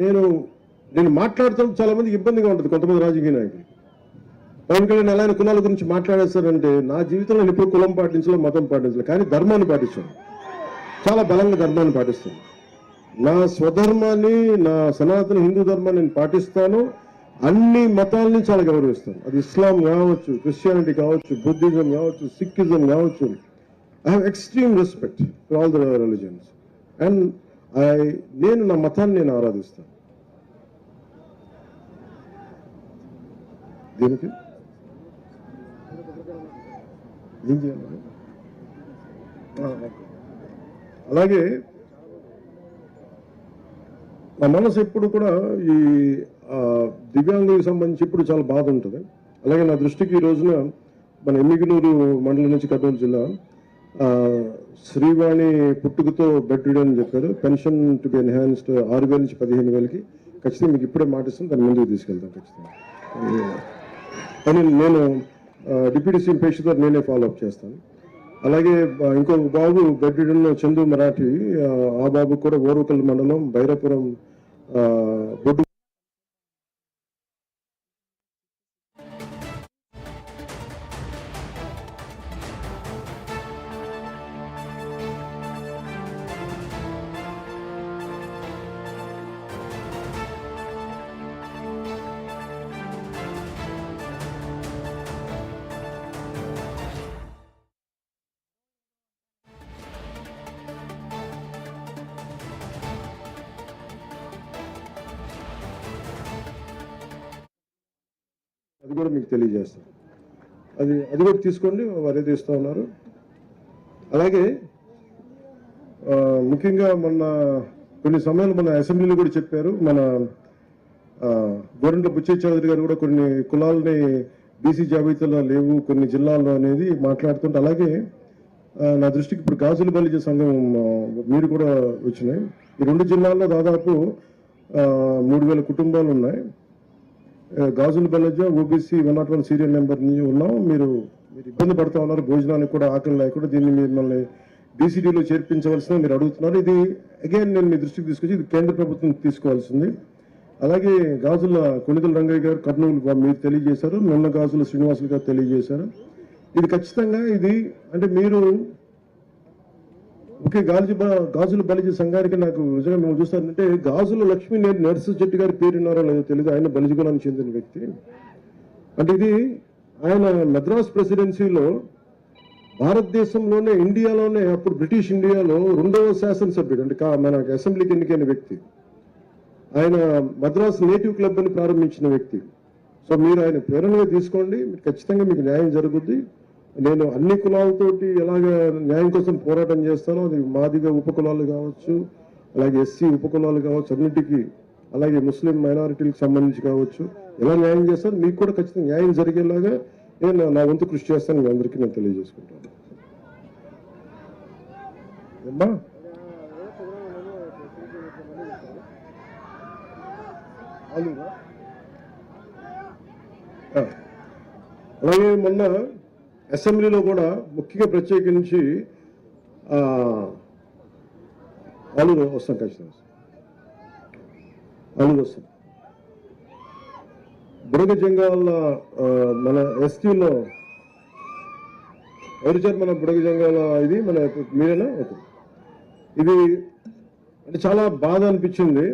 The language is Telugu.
నేను నేను మాట్లాడుతాం చాలా మందికి ఇబ్బందిగా ఉంటుంది కొంతమంది రాజకీయ నాయకులు. పవన్ కళ్యాణ్ ఎలా కులాల గురించి మాట్లాడేస్తారంటే నా జీవితంలో నేను ఎప్పుడు కులం పాటించలేదు మతం పాటించలేదు కానీ ధర్మాన్ని పాటించాను చాలా బలంగా ధర్మాన్ని పాటిస్తాను. నా స్వధర్మాన్ని నా సనాతన హిందూ ధర్మాన్ని నేను పాటిస్తాను. అన్ని మతాలని చాలా గౌరవిస్తాను. అది ఇస్లాం కావచ్చు క్రిస్టియానిటీ కావచ్చు బుద్ధిజం కావచ్చు సిక్కిజం కావచ్చు. I have extreme respect for all the religions and నేను నా మతాన్ని నేను ఆరాధిస్తాను. దీనికి? ఏం చేయాలి? అలాగే నా మనసు ఎప్పుడు కూడా ఈ దివ్యాంగులకు సంబంధించి ఇప్పుడు చాలా బాధ ఉంటుంది. అలాగే నా దృష్టికి ఈ రోజున మన ఎమ్మిగనూరు మండలం నుంచి కర్నూలు జిల్లా శ్రీవాణి పుట్టుకతో బెడ్ అని చెప్పారు. పెన్షన్ టు బి ఎన్హాన్స్డ్ ఆరు వేల నుంచి పదిహేను వేలకి. ఖచ్చితంగా మీకు ఇప్పుడే మాటిస్తాం దాన్ని ముందుకు తీసుకెళ్తాను ఖచ్చితంగా. కానీ నేను డిప్యూటీ సీఎం పేషెంట్ నేనే ఫాలో అప్ చేస్తాను. అలాగే ఇంకో ఇంకొక బాబు బెడ్డిడన్ చందు మరాఠీ ఆ, బాబు కూడా ఓరుకల్ మండలం భైరాపురం బొడ్డు అది కూడా మీకు తెలియజేస్తాను అది అది కూడా తీసుకోండి వారు ఏదో ఇస్తూ ఉన్నారు. అలాగే ముఖ్యంగా మొన్న కొన్ని సమయాలు మన అసెంబ్లీలో కూడా చెప్పారు మన గోరంట్ల బుచ్చయ్య చౌదరి గారు కూడా కొన్ని కులాలని బీసీ జాబితాలో లేవు కొన్ని జిల్లాల్లో అనేది మాట్లాడుతుంటే అలాగే నా దృష్టికి ఇప్పుడు గాజుల బలిజ సంఘం మీరు కూడా వచ్చినాయి. ఈ రెండు జిల్లాల్లో దాదాపు మూడు వేల కుటుంబాలు ఉన్నాయి. Gajula Balija OBC one nought one serial number నుంచి ఉన్నాం. మీరు మీరు ఇబ్బంది పడుతూ ఉన్నారు భోజనానికి కూడా ఆకలి లేకుండా దీన్ని మిమ్మల్ని బీసీడీలో చేర్పించవలసిన మీరు అడుగుతున్నారు. ఇది అగైన్ నేను మీ దృష్టికి తీసుకొచ్చి ఇది కేంద్ర ప్రభుత్వం తీసుకోవాల్సింది. అలాగే గాజుల కొణిదల రంగయ్య గారు కర్నూలు మీరు తెలియజేశారు నిన్న గాజుల శ్రీనివాసులు గారు తెలియజేశారు. ఇది ఖచ్చితంగా ఇది అంటే మీరు ఓకే గాజు గాజులు గాజుల సంఘానికి నాకు నిజంగా మేము చూస్తానంటే గాజుల లక్ష్మీ నేను నరసింహ చెట్టు గారి పేరున్నారో లేదో తెలియదు ఆయన బలిజిగులానికి చెందిన వ్యక్తి. అంటే ఇది ఆయన మద్రాస్ ప్రెసిడెన్సీలో భారతదేశంలోనే ఇండియాలోనే అప్పుడు బ్రిటిష్ ఇండియాలో రెండవ శాసనసభ్యుడు అంటే కా- మన అసెంబ్లీకి ఎన్నికైన వ్యక్తి. ఆయన మద్రాస్ నేటివ్ క్లబ్ అని ప్రారంభించిన వ్యక్తి. సో మీరు ఆయన ప్రేరణగా తీసుకోండి. మీరు ఖచ్చితంగా మీకు న్యాయం జరుగుద్ది. నేను అన్ని కులాలతోటి ఎలాగ న్యాయం కోసం పోరాటం చేస్తానో అది మాదిగ ఉపకులాలు కావచ్చు అలాగే ఎస్సీ ఉపకులాలు కావచ్చు అన్నిటికీ అలాగే ముస్లిం మైనారిటీలకు సంబంధించి కావచ్చు. ఎలా న్యాయం చేస్తాను మీకు కూడా ఖచ్చితంగా న్యాయం జరిగేలాగా నేను నా వంతు కృషి చేస్తాను మీ అందరికీ నేను తెలియజేసుకుంటాను. ఏమ్మా? అలాగే మొన్న అసెంబ్లీలో కూడా ముఖ్యంగా ప్రత్యేకించి ఆ, ఆలుగు వస్తాం ఖచ్చితంగా ఆలుగు వస్తాం. బుడగ జంగాల మన ఎస్టీలో ఎవరు సార్ మన బుడగ జంగాల ఇది? మన మీరేనా? ఓకే. ఇది అంటే చాలా బాధ అనిపించింది.